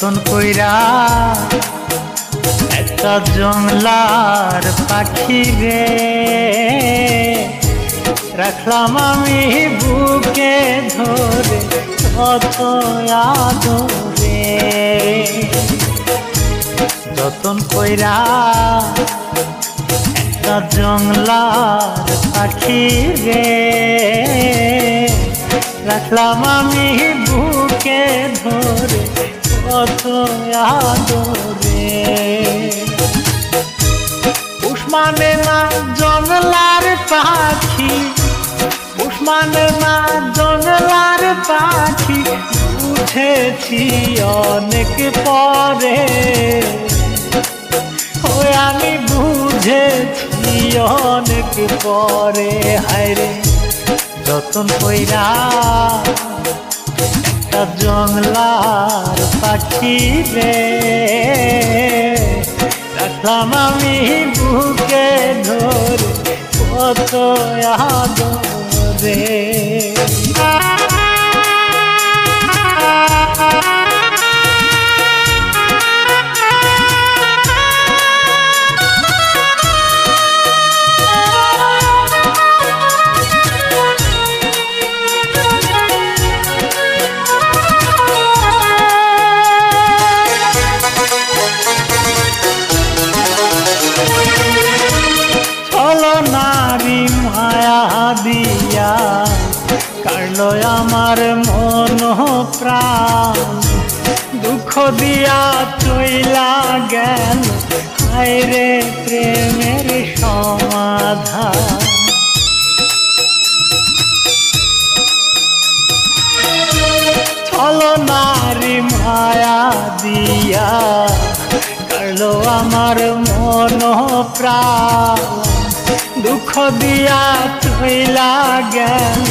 যতন কইরা একটা জংলার পাখি রে, রাখলাম আমি বুকে ধরে কত আদরে। যতন কইরা একটা জংলার পাখি রে, রাখলাম আমি বুকে ধরে কত আদরে উসমানে না জংলার পাখি উসমানে না জংলার পাখি বুঝেছি অনেক পরে ওই আমি বুঝেছি অনেক পরে হায়রে যতন কইরা একটা জংলার পাখি রে। রাখলাম আমি বুকে কাড়লো আমার মন প্রাণ। দুঃখ দিয়া চইলা গেল হায়রে প্রেমের সমাধান। চলো নারী মায়া দিয়া কাড়লো আমার মন প্রাণ। দুঃখ দিয়া চইলা গেল।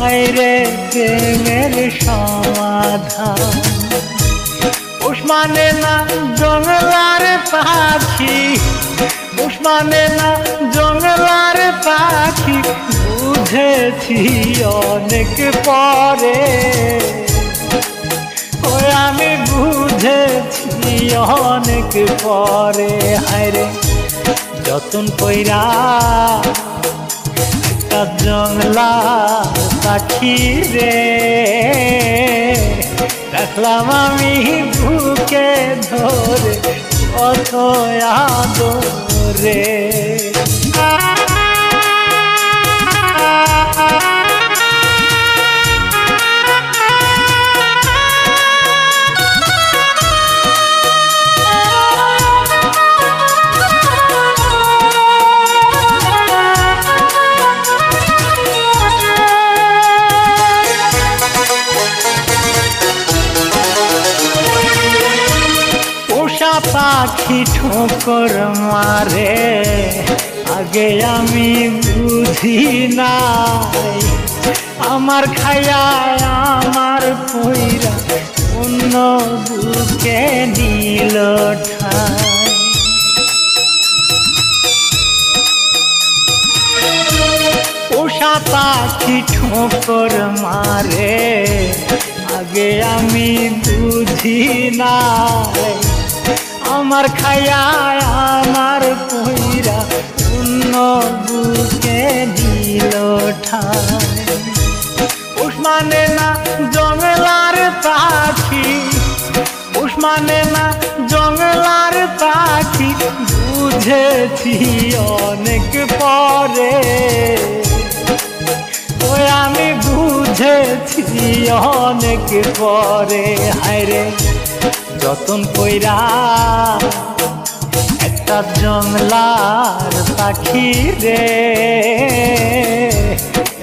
হায়রে প্রেমের সমাধান। উসমানে না জঙ্গলার পাখি। উসমানে না জঙ্গলার পাখি। বুঝেছি অনেক পরে। ওই আমি বুঝেছি অনেক পরে। হায়রে যতন কইরা জংলা পাখি রে রাখলাম আমি বুকে ধরে অথয়া আদরে পোষা পাখি ঠোকর মারে। আগে আমি বুঝি নাই, আমার খায়া আমার পইরা অন্য বুকে নীল পোষা পাখি ঠোকর মারে, আগে আমি বুঝি নাই। আমার খায়া আমার পইরা অন্য বুকে দিল উসমানে না জঙ্গলার পাখি, উসমানে না জঙ্গলার পাখি, বুঝেছি অনেক পরে। ওই আমি বুঝেছি অনেক পরে। হায়রে যতন কইরা একটা জংলার পাখি রে।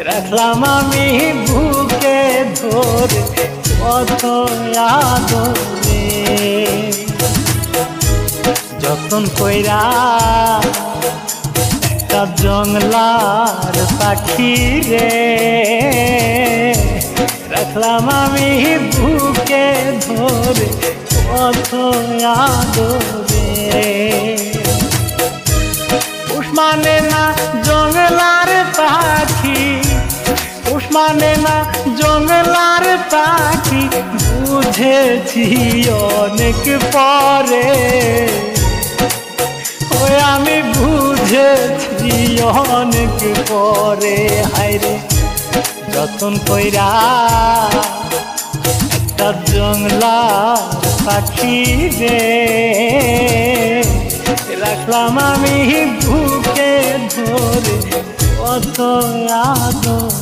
রাখলাম আমি বুকে ধরে কত আদরে। যতন কইরা একটা জংলার পাখি রে। রাখলাম আমি বুকে ধরে কত আদরে। উসমানে না জংলার পাখি মানে না জঙ্গলার পাখি, বুঝেছি অনেক পরে। ওই আমি বুঝেছি অনেক পরে। হাইরে যতন কইরা একটা জংলা পাখি রে। রাখলাম আমি বুকে ধরে কত আদর।